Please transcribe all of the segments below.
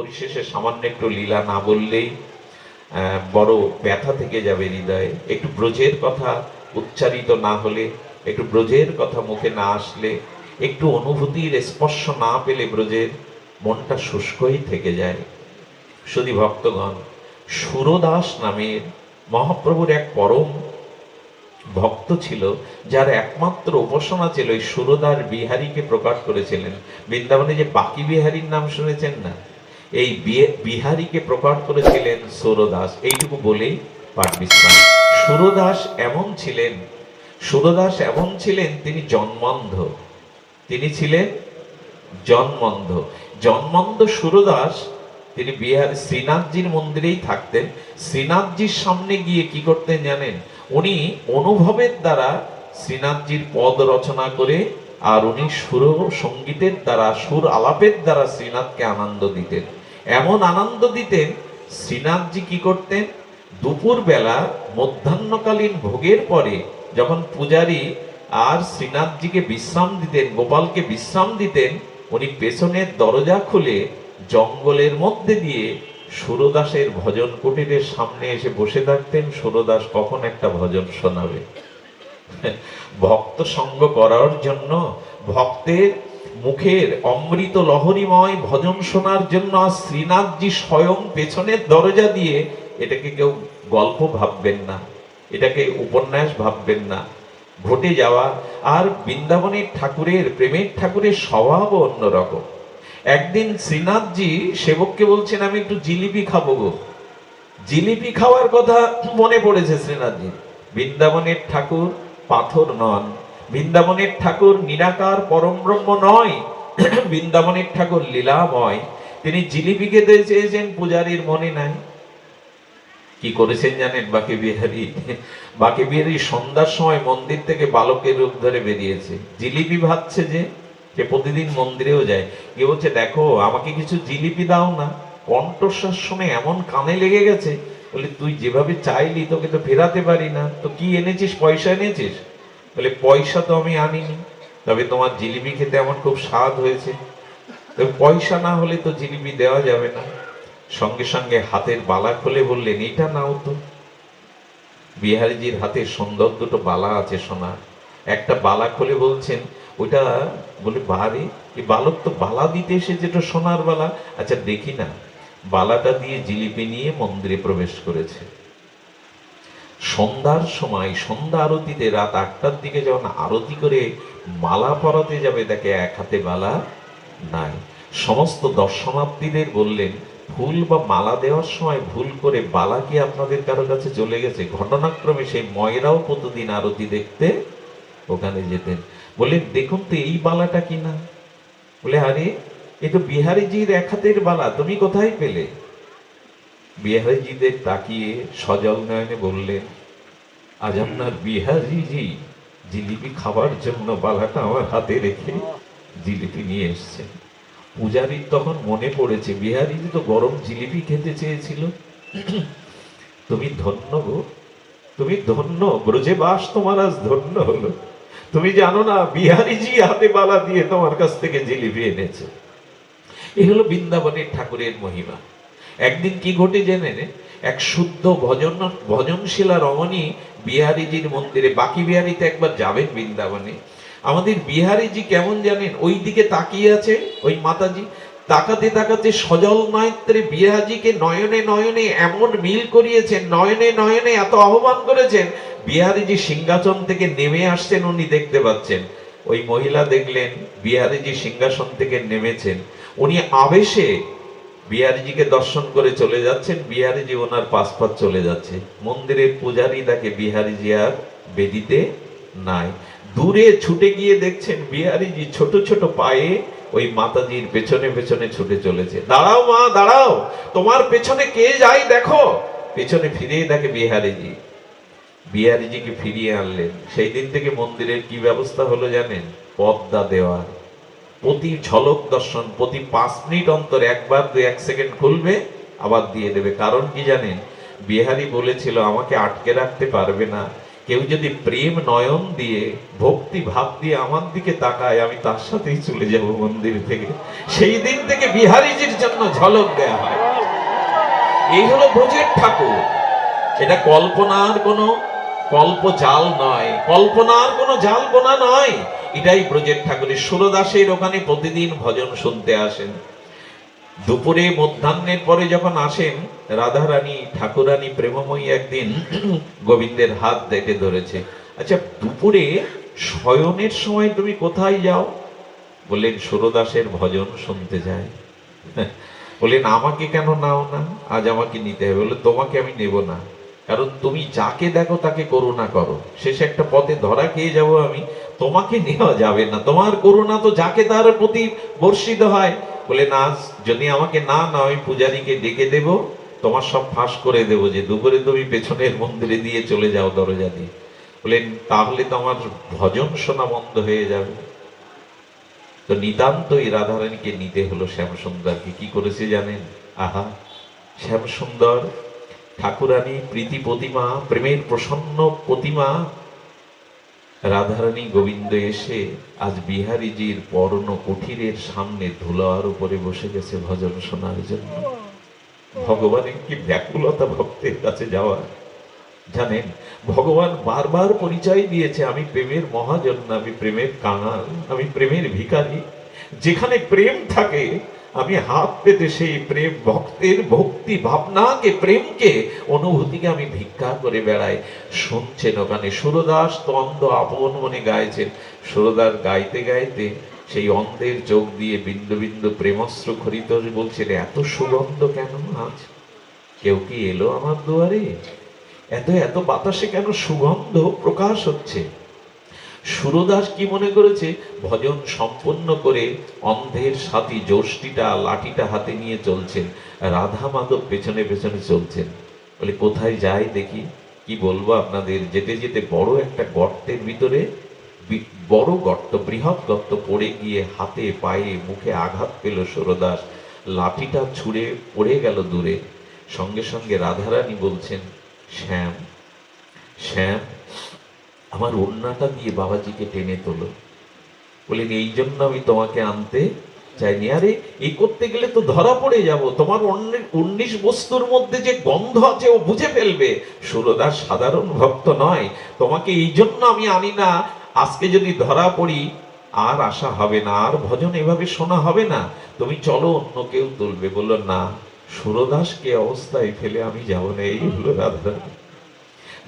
পরিশেষে সামান্য একটু লীলা না বললেই বড় ব্যথা থেকে যাবে হৃদয়ে। একটু ব্রজের কথা উচ্চারিত না হলে, একটু ব্রজের কথা মুখে না আসলে, একটু অনুভূতির স্পর্শ না পেলে ব্রজের মনটা শুষ্কই থেকে যায়। শুধু ভক্তগণ, সুরদাস নামের মহাপ্রভুর এক পরম ভক্ত ছিল, যার একমাত্র উপাসনা ছিল ওই সুরদার বিহারীকে প্রকাশ করেছিলেন। বৃন্দাবনে যে বাকি বিহারীর নাম শুনেছেন না? এই বিহারীকে প্রকাশ করেছিলেন সুরদাস। এইটুকু বলেই পাঠ বিশ্রাম। সুরদাস এমন ছিলেন, সুরদাস এমন ছিলেন, তিনি জন্মন্ধ। তিনি ছিলেন জন্মন্ধ। জন্মন্ধ সুরদাস, তিনি বিহার, শ্রীনাথজির মন্দিরেই থাকতেন। শ্রীনাথজির সামনে গিয়ে কি করতেন জানেন? উনি অনুভবের দ্বারা শ্রীনাথজির পদ রচনা করে আর উনি সুর সঙ্গীতের দ্বারা, সুর আলাপের দ্বারা শ্রীনাথকে আনন্দ দিতেন। এমন আনন্দ দিতেন শ্রীনাথজি কি করতেন? দুপুর বেলা মধ্যাহ্নকালীন ভোগের পরে যখন পূজারী আর শ্রীনাথজিকে বিশ্রাম দিতেন, গোপালকে বিশ্রাম দিতেন, উনি পেছনের দরজা খুলে জঙ্গলের মধ্যে দিয়ে সুরদাসের ভজন কুটিরের সামনে এসে বসে থাকতেন। সুরদাস কখন একটা ভজন শোনাবে? ভক্ত সঙ্গ করার জন্য ভক্তের মুখের অমৃত লহরীময় ভজন শোনার জন্য শ্রীনাথজি স্বয়ং পেছনের দরজা দিয়ে এটাকে কেউ গল্প ভাববেন না, এটাকে উপন্যাস ভাববেন না। ঘটে যাওয়া আর বৃন্দাবনের ঠাকুরের, প্রেমের ঠাকুরের স্বভাব অন্যরকম একদিন শ্রীনাথজি সেবককে বলছেন, আমি একটু জিলিপি খাব গো। জিলিপি খাওয়ার কথা মনে পড়েছে শ্রীনাথজি বৃন্দাবনের ঠাকুর পাথর নন বৃন্দাবনের ঠাকুর নিরাকার পরম ব্রহ্ম নয়, বৃন্দাবনের ঠাকুর লীলাময়। তিনি জিলিপি খেতে চেয়েছেন, পূজারীর মনে নাই। কি করেছেন জানেন বাকি বিহারি? বাকি বিহারি সন্ধ্যার সময় মন্দির থেকে বালকের রূপ ধরে বেরিয়েছে। জিলিপি ভাবছে যে, সে প্রতিদিন মন্দিরেও যায়। কি বলছে, দেখো, আমাকে কিছু জিলিপি দাও না। কণ্ঠস্বর শুনে এমন কানে লেগে গেছে। বলে, তুই যেভাবে চাইলি, তোকে তো ফেরাতে পারি না। তো কি এনেছিস? পয়সা এনেছিস? বলে, পয়সা তো আমি আনিনি, তবে তোমার জিলিপি খেতে আমার খুব স্বাদ হয়েছে। তবে পয়সা না হলে তো জিলিপি দেওয়া যাবে না। সঙ্গে সঙ্গে হাতের বালা খুলে বললেন, এটা নাও তো। বিহারীজির হাতে সুন্দর দুটো বালা আছে সোনা। একটা বালা খুলে বলছেন, ওইটা বলে, বারে, এই বালক তো বালা দিতে এসে যেটা সোনার বালা। আচ্ছা দেখি না। বালাটা দিয়ে জিলিপি নিয়ে মন্দিরে প্রবেশ করেছে। সন্ধ্যার সময়, সন্ধ্যা আরতিতে রাত আটটার দিকে যখন আরতি করে মালা পরাতে যাবে তাকে এক হাতে বালা নাই। সমস্ত দর্শনার্থীদের বললেন, ফুল বা মালা দেওয়ার সময় ভুল করে বালা কি আপনাদের কারও কাছে চলে গেছে? ঘটনাক্রমে সেই ময়রাও প্রতিদিন আরতি দেখতে ওখানে যেতেন। বললেন, দেখুন তো এই বালাটা কি না? বলে, আরে, এ তো বিহারীজির এক হাতের বালা, তুমি কোথায় পেলে? বিহারীজিদের তাকিয়ে সজল নয়নে বললেন, আজ আপনার বিহারীজি জিলিপি খাবার জন্য বালাটা আমার হাতে রেখে জিলিপি নিয়ে এসছেন। পূজারীর তখন মনে পড়েছে, বিহারীজি তো গরম জিলিপি খেতে চেয়েছিল। তুমি ধন্য গো, তুমি ধন্য, ব্রজে বাস তোমার আজ ধন্য হলো। তুমি জানো না, বিহারীজি হাতে বালা দিয়ে তোমার কাছ থেকে জিলিপি এনেছে। এ হলো বৃন্দাবনের ঠাকুরের মহিমা। একদিন কি ঘটে জেনে? এক শুদ্ধ ভজন, ভজনশীলা রমণী বিহারীজির মন্দিরে, বাকি বিহারিতে একবার যাবেন বৃন্দাবনে। আমাদের বিহারীজি কেমন জানেন? ওই দিকে তাকিয়ে আছে, ওই মাতাজি। তাকাতে তাকাতে সজল নয়ত্রে বিহারীজিকে নয়নে নয়নে এমন মিল করিয়েছেন, নয়নে নয়নে এত আহ্বান করেছেন। বিহারিজি সিংহাসন থেকে নেমে আসছেন, উনি দেখতে পাচ্ছেন। ওই মহিলা দেখলেন, বিহারীজি সিংহাসন থেকে নেমেছেন। উনি আবেশে বিহারীজিকে দর্শন করে চলে যাচ্ছেন। বিহারীজি ওনার পাশপাত চলে যাচ্ছে। মন্দিরের পূজারী তাকে বিহারিজি আর বেদিতে নাই। দূরে ছুটে গিয়ে দেখছেন বিহারিজি ছোট ছোট পায়ে ওই মাতাজির পেছনে পেছনে ছুটে চলেছে। দাঁড়াও মা, দাঁড়াও। তোমার পেছনে কে যায় দেখো। পেছনে ফিরে দেখে বিহারিজি। বিহারীজিকে ফিরিয়ে আনলেন। সেই দিন থেকে মন্দিরের কি ব্যবস্থা হলো জানেন? পদ্মা দেওয়া প্রতি ঝলক দর্শন, প্রতি পাঁচ মিনিট অন্তর একবার দু এক সেকেন্ড খুলবে, আবার দিয়ে দেবে। কারণ কি জানেন? বিহারি বলেছিল, আমাকে আটকে রাখতে পারবে না। কেউ যদি প্রেম নয়ন দিয়ে, ভক্তি ভাব দিয়ে আমার দিকে তাকায়, আমি তার সাথেই চলে যাব মন্দির থেকে। সেই দিন থেকে বিহারিজির জন্য ঝলক দেয়া হয়। এই হলো ব্রজের ঠাকুর। এটা কল্পনার কোনো কল্প জাল নয় কল্পনার কোনো জাল বোনা নয় এটাই ব্রজের ঠাকুরের সুরদাসের ওখানে প্রতিদিন ভজন শুনতে আসেন। দুপুরে মধ্যাহ্নের পরে যখন আসেন, রাধারানী, ঠাকুরানী প্রেমময়ী একদিন গোবিন্দের হাত দেখে ধরেছে। আচ্ছা দুপুরে শয়নের সময় তুমি কোথায় যাও? বললেন, সুরদাসের ভজন শুনতে যায় বললেন, আমাকে কেন নাও না? আজ আমাকে নিতে হবে। বলে তোমাকে আমি নেব না। কারণ তুমি যাকে দেখো তাকে করুণা করো। শেষে একটা পথে ধরা খেয়ে যাব আমি। তোমাকে নেওয়া যাবে না। তোমার করুণা তো যাকে তার প্রতি বর্ষিত হয়। বলে, না, যদি আমাকে না না আমি পূজারীকে ডেকে দেব। তোমার সব ফাঁস করে দেব যে দুপুরে তুমি পেছনের মন্দিরে দিয়ে চলে যাও দরজা দিয়ে। বলেন তাহলে তো আমার ভজন শোনা বন্ধ হয়ে যাবে। তো নিতান্তই রাধারানীকে নিতে হলো শ্যামসুন্দরকে। কি করেছে জানেন? আহা, শ্যামসুন্দর ঠাকুরানী, প্রীতি প্রতিমা, প্রেমের প্রসন্ন প্রতিমা। রাধারানী গোবিন্দ এসে আজ বিহারীজির পরন কুঠিরের সামনে ধুলার উপরে বসে গেছে ভজন শোনার জন্য। ভগবানের কি ব্যাকুলতা ভক্তের কাছে যাওয়া জানেন, ভগবান বারবার পরিচয় দিয়েছে, আমি প্রেমের মহাজন, আমি প্রেমের কাঙাল, আমি প্রেমের ভিখারি। যেখানে প্রেম থাকে আমি হাত পেতে সেই প্রেম ভক্তের ভক্তি ভাবনাকে, প্রেমকে অনুভূতিকে আমি ভিক্ষা করে বেড়াই। শুনছেন ওখানে সুরদাস তো অন্ধ আপন মনে গাইছেন। সুরদাস গাইতে গাইতে সেই অন্ধের চোখ দিয়ে বিন্দু বিন্দু প্রেমস্ত্র খরিত বলছেন, এত সুগন্ধ কেন আজ? কেউ কি এলো আমার দুয়ারে? এত এত বাতাসে কেন সুগন্ধ প্রকাশ হচ্ছে? সুরদাস কি মনে করেছে? ভজন সম্পন্ন করে অন্ধের সাথী যষ্টিটা লাঠিটা হাতে নিয়ে চলছেন। রাধা মাধব পেছনে পেছনে চলছেন। বলে, কোথায় যাই দেখি? কি বলব আপনাদের? যেতে যেতে বড় একটা গর্তের ভিতরে বড় গর্ত, বৃহৎ গর্ত পড়ে গিয়ে হাতে পায়ে মুখে আঘাত পেল সুরদাস। লাঠিটা ছুঁড়ে পড়ে গেল দূরে। সঙ্গে সঙ্গে রাধারানী বলছেন, শ্যাম শ্যাম আমার ওড়নাটা দিয়ে বাবাজিকে টেনে তোলো। বলেন এই জন্য আমি তোমাকে আনতে চাইনি। আরে, এই করতে গেলে তো ধরা পড়ে যাব। তোমার উনিশ বস্তুর মধ্যে যে গন্ধ আছে, ও বুঝে ফেলবে। সুরদাস সাধারণ ভক্ত নয়। তোমাকে এই জন্য আমি আনি না। আজকে যদি ধরা পড়ি, আর আশা হবে না, আর ভজন এভাবে শোনা হবে না। তুমি চলো, অন্য কেউ তুলবে। বলল, না, সুরদাসকে অবস্থায় ফেলে আমি যাব না। এই হলো রাধা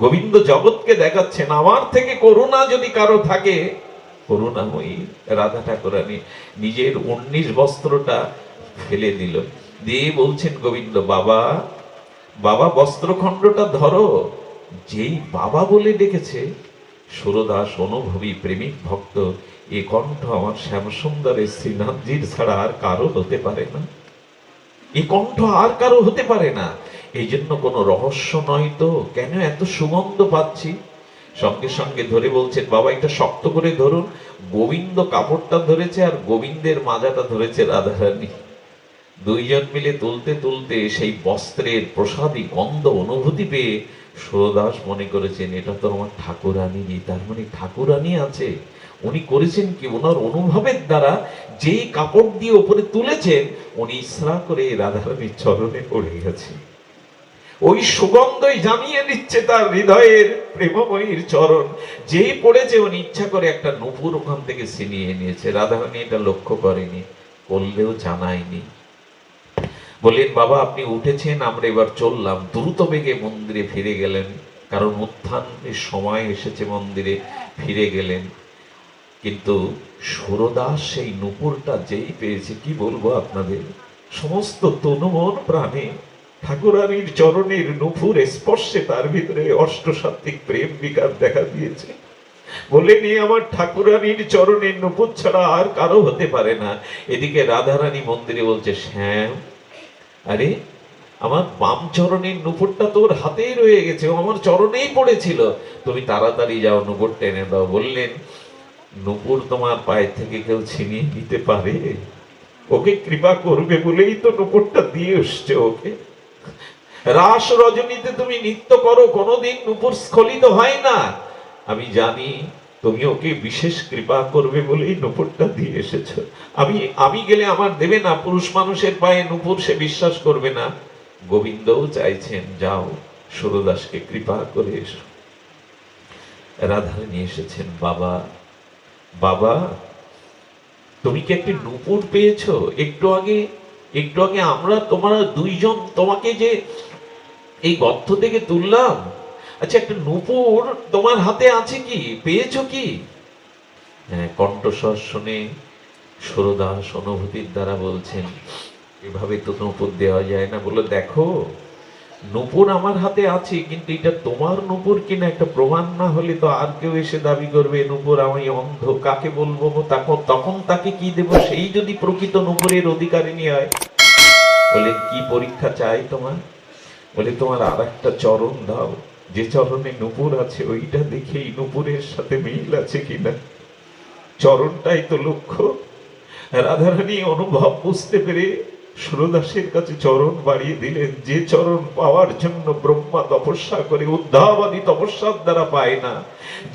গোবিন্দ জগৎকে দেখাচ্ছেন, আমার থেকে করুণা যদি কারও থাকে, করুণাময়ী রাধা ঠাকুরানী নিজের উনিশ বস্ত্রটা ফেলে দিল। দিয়ে বলছেন, গোবিন্দ, বাবা বাবা বস্ত্রখণ্ডটা ধরো। যেই বাবা বলে ডেকেছে, সুরদাস অনুভবী প্রেমিক ভক্ত, এ কণ্ঠ আমার শ্যামসুন্দরের শ্রীনাথজির ছাড়া আর কারও হতে পারে না। এ কণ্ঠ আর কারও হতে পারে না। এই জন্য কোনো রহস্য নয় তো? কেন এত সুগন্ধ পাচ্ছি? সঙ্গে সঙ্গে ধরে বলছেন, বাবা, এটা শক্ত করে ধরুন। গোবিন্দ কাপড়টা ধরেছে আর গোবিন্দের মাজাটা ধরেছে রাধারানী। দুইজন মিলে তুলতে তুলতে সেই বস্ত্রের প্রসাদী গন্ধ অনুভূতি পেয়ে সুরদাস মনে করেছেন, এটা তো আমার ঠাকুরানী তার মানে ঠাকুরানী আছে। উনি করেছেন কি? ওনার অনুভবের দ্বারা যেই কাপড় দিয়ে উপরে তুলেছেন, উনি ইসরা করে রাধারানীর চরণে পড়ে গেছে। ওই সুগন্ধই জানিয়ে দিচ্ছে তার হৃদয়ের প্রেমময়ীর চরণ। যেই পড়েছে উনি ইচ্ছা করে একটা নুপুর ওখান থেকে ছিনিয়ে নিয়েছে। রাধারানী এটা লক্ষ্য করেনি করলেও জানায়নি। বললেন, বাবা, আপনি উঠেছেন, আমরা এবার চললাম। দ্রুত বেগে মন্দিরে ফিরে গেলেন, কারণ উত্থানের সময় এসেছে মন্দিরে ফিরে গেলেন। কিন্তু সুরদাস সেই নুপুরটা যেই পেয়েছে, কি বলব আপনাদের? সমস্ত তনুমন প্রাণে ঠাকুরানীর চরণের নুপুর স্পর্শে তার ভিতরে অষ্টসাত্ত্বিক প্রেম বিকার দেখা দিয়েছে। বলে নিয়ে আমার ঠাকুরানীর চরণের নুপুর ছাড়া আর কারও হতে পারে না। এদিকে রাধারানী মন্দিরে বলছে, শ্যাম, আরে, আমার বাম চরণের নুপুরটা তোর হাতেই রয়ে গেছে আমার চরণেই পড়েছিল। তুমি তাড়াতাড়ি যাও, নুপুর টেনে দাও। বললেন, নুপুর তোমার পায়ে থেকে কেউ ছিনিয়ে নিতে পারে? ওকে কৃপা করবে বলেই তো নুপুরটা দিয়ে এসছে ওকে। রাস রজনীতে তুমি নৃত্য করো, কোনোদিন নুপুর স্খলিত হয় না। আমি জানি তুমি ওকে বিশেষ কৃপা করবে বলেই নুপুরটা দিয়ে এসেছ। আমি আমি গেলে আমার দেবে না, পুরুষ মানুষের পায়ে নুপুর সে বিশ্বাস করবে না। গোবিন্দও চাইছেন, যাও, সুরদাসকে কৃপা করে এসো। রাধারানী এসেছেন, বাবা বাবা, তুমি কি একটি নুপুর পেয়েছ? একটু আগে একটু আগে আমরা তোমার দুইজন তোমাকে যে এই গর্ত থেকে তুললাম। আচ্ছা একটা নূপুর তোমার হাতে আছে কি? পেয়েছ কি? হ্যাঁ কণ্ঠস্বর শুনে সুরদাস অনুভূতির দ্বারা বলছেন, এভাবে তো নূপুর দেওয়া যায় না। বলে দেখো, নূপুর আমার হাতে আছে, কিন্তু এটা তোমার নূপুর কিনা একটা প্রমাণ না হলে তো আর কেউ এসে দাবি করবে, নূপুর আমি অন্ধ, কাকে বলব তখন তখন তাকে কি দেব? সেই যদি প্রকৃত নুপুরের অধিকারিণী হয়, বলে কি পরীক্ষা চাই তোমার? বলে, তোমার আর একটা চরণ দাও। যে চরণে নুপুর আছে, ওইটা দেখেই নুপুরের সাথে মিল আছে কিনা? চরণটাই তো লক্ষ্য। রাধারানী অনুভব বুঝতে পেরে সুরদাসের কাছে চরণ বাড়িয়ে দিলেন, যে চরণ পাওয়ার জন্য ব্রহ্মা তপস্যা করে উদ্ধাবাদী তপস্যার দ্বারা পায় না।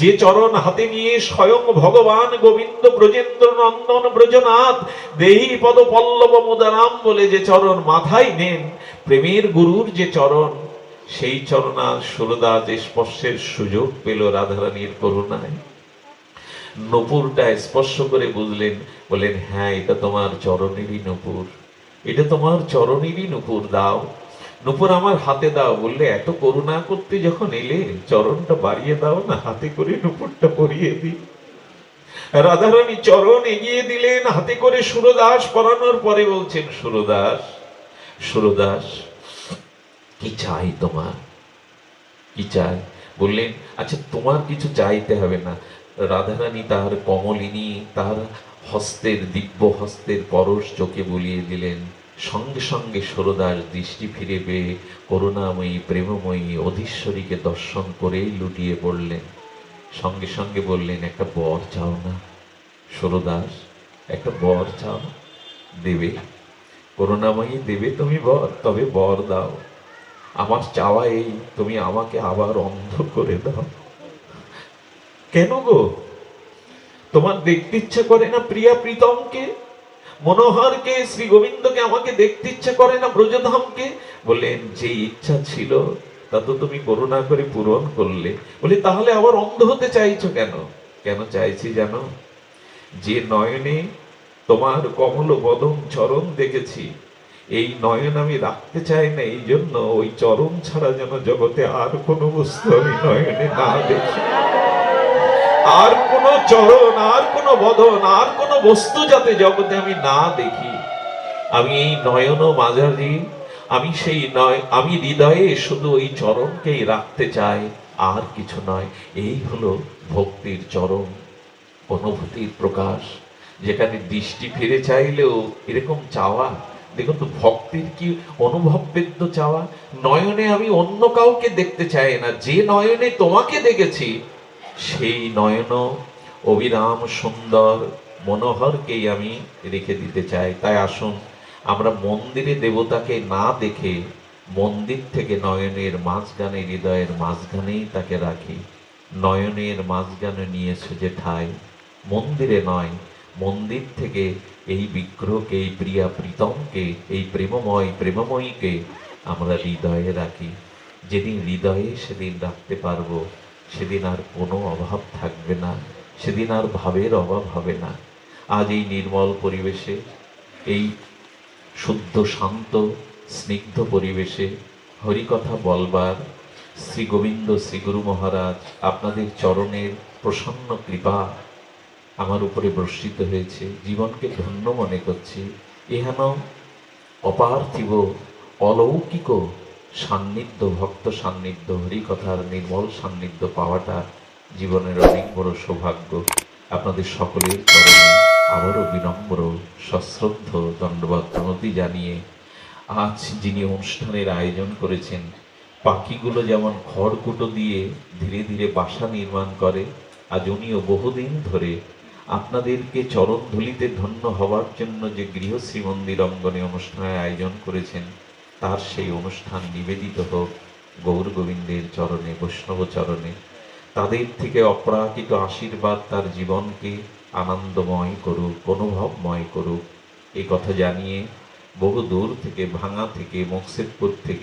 যে চরণ হাতে নিয়ে স্বয়ং ভগবান গোবিন্দ ব্রজেন্দ্র নন্দন ব্রজনাথ, দেহি পদ পল্লব মুদারাম বলে যে চরণ মাথায় নেন, প্রেমের গুরুর যে চরণ, সেই চরণার সুরদাস স্পর্শের সুযোগ পেল রাধারানীর করুণায়। নপুরটা স্পর্শ করে বুঝলেন বলেন হ্যাঁ এটা তোমার চরণেরই নপুর। এটা তোমার চরণেরই নূপুর, দাও। নূপুর আমার হাতে দাও, বললে, এত করুণা করতে যখন এলে, চরণটা বাড়িয়ে দাও না, হাতে করে নূপুরটা পরিয়ে দিই। রাধারানী চরণ এগিয়ে দিলেন, হাতে করে সুরদাস পরানোর পরে বলছেন, সুরদাস সুরদাস, কি চাই তোমার? কি চাই? বললেন আচ্ছা তোমার কিছু চাইতে হবে না। রাধারানী তার কমলিনী তার হস্তের দিব্য হস্তের পরশ চোখে বুলিয়ে দিলেন। সঙ্গে সঙ্গে সরদার দৃষ্টি ফিরে পেয়ে করুণাময়ী, প্রেমময়ী অধীশ্বরীকে দর্শন করেই লুটিয়ে পড়লেন। সঙ্গে সঙ্গে বললেন, একটা বর চাও না? সরদাস একটা বর চাও দেবে। করুণাময়ী, দেবে তুমি বর, তবে বর দাও। আমার চাওয়া এই, তুমি আমাকে আবার অন্ধ করে দাও। কেন গো? তোমার দেখতে ইচ্ছে করে না প্রিয়া প্রীতমকে? মনোহরকে, শ্রী গোবিন্দকে আমাকে দেখতে ইচ্ছে করে না ব্রজধামকে? বললেন যে ইচ্ছা ছিল, তা তো তুমি করুণা করে পূরণ করলে। বলি, তাহলে আবার অন্ধ হতে চাইছো কেন? কেন চাইছি জানো? যে নয়নে তোমার কমল বদন চরণ দেখেছি, এই নয়ন আমি রাখতে চাই না, এই জন্য ওই চরণ ছাড়া যেন জগতে আর কোনো বস্তু আমি নয়নে না দেখি। আর চরণ আর কোন বদন আর কোন বস্তু যাতে জগতে আমি না দেখি। আমি এই নয়ন মাঝারি, আমি সেই নয়, আমি হৃদয়ে শুধু ওই চরণকেই রাখতে চাই, আর কিছু নয়। এই হলো ভক্তির চরণ, অনুভূতির প্রকাশ। যেখানে দৃষ্টি ফিরে চাইলেও এরকম চাওয়া, দেখুন তো ভক্তির কি অনুভববেদ্য চাওয়া। নয়নে আমি অন্য কাউকে দেখতে চাই না, যে নয়নে তোমাকে দেখেছি, সেই নয়ন অবিরাম সুন্দর মনোহরকেই আমি রেখে দিতে চাই। তাই আসুন, আমরা মন্দিরে দেবতাকে না দেখে মন্দির থেকে নয়নের মাঝগানে হৃদয়ের মাঝখানেই তাকে রাখি। নয়নের মাঝগানে নিয়েছে যে ঠাই। মন্দিরে নয়, মন্দির থেকে এই বিগ্রহকে, এই প্রিয়া প্রীতমকে, এই প্রেমময় প্রেমময়ীকে আমরা হৃদয়ে রাখি। যেদিন হৃদয়ে সেদিন রাখতে পারব, সেদিন আর কোনো অভাব থাকবে না। সেদিন আর ভাবের অভাব হবে না। আজ এই নির্মল পরিবেশে, এই শুদ্ধ, শান্ত, স্নিগ্ধ পরিবেশে হরিকথা বলবার শ্রী গোবিন্দ, শ্রী গুরু মহারাজ আপনাদের চরণের প্রসন্ন কৃপা আমার উপরে বর্ষিত হয়েছে। জীবনকে ধন্য মনে করছি। এহেন অপার্থিব, অলৌকিক সান্নিধ্য, ভক্ত সান্নিধ্য, হরিকথার নির্মল সান্নিধ্য পাওয়াটা জীবনের অনেক বড় সৌভাগ্য। আপনাদের সকলের চরণে আবারও বিনম্র সশ্রদ্ধ দণ্ডবাদ প্রণতি জানিয়ে আজ যিনি অনুষ্ঠানের আয়োজন করেছেন পাখিগুলো যেমন খড়কুটো দিয়ে ধীরে ধীরে বাসা নির্মাণ করে, আজ উনিও বহুদিন ধরে আপনাদেরকে চরণ ধুলিতে ধন্য হওয়ার জন্য যে গৃহশ্রী মন্দির অঙ্গনে অনুষ্ঠানের আয়োজন করেছেন, তার সেই অনুষ্ঠান নিবেদিত হোক গৌর গোবিন্দের চরণে, বৈষ্ণব চরণে। তাদের থেকে অপ্রাকৃত আশীর্বাদ তার জীবনকে আনন্দময় করুক, অনুভবময় করুক। এই কথা জানিয়ে বহু দূর থেকে, ভাঙা থেকে, মকসেদপুর থেকে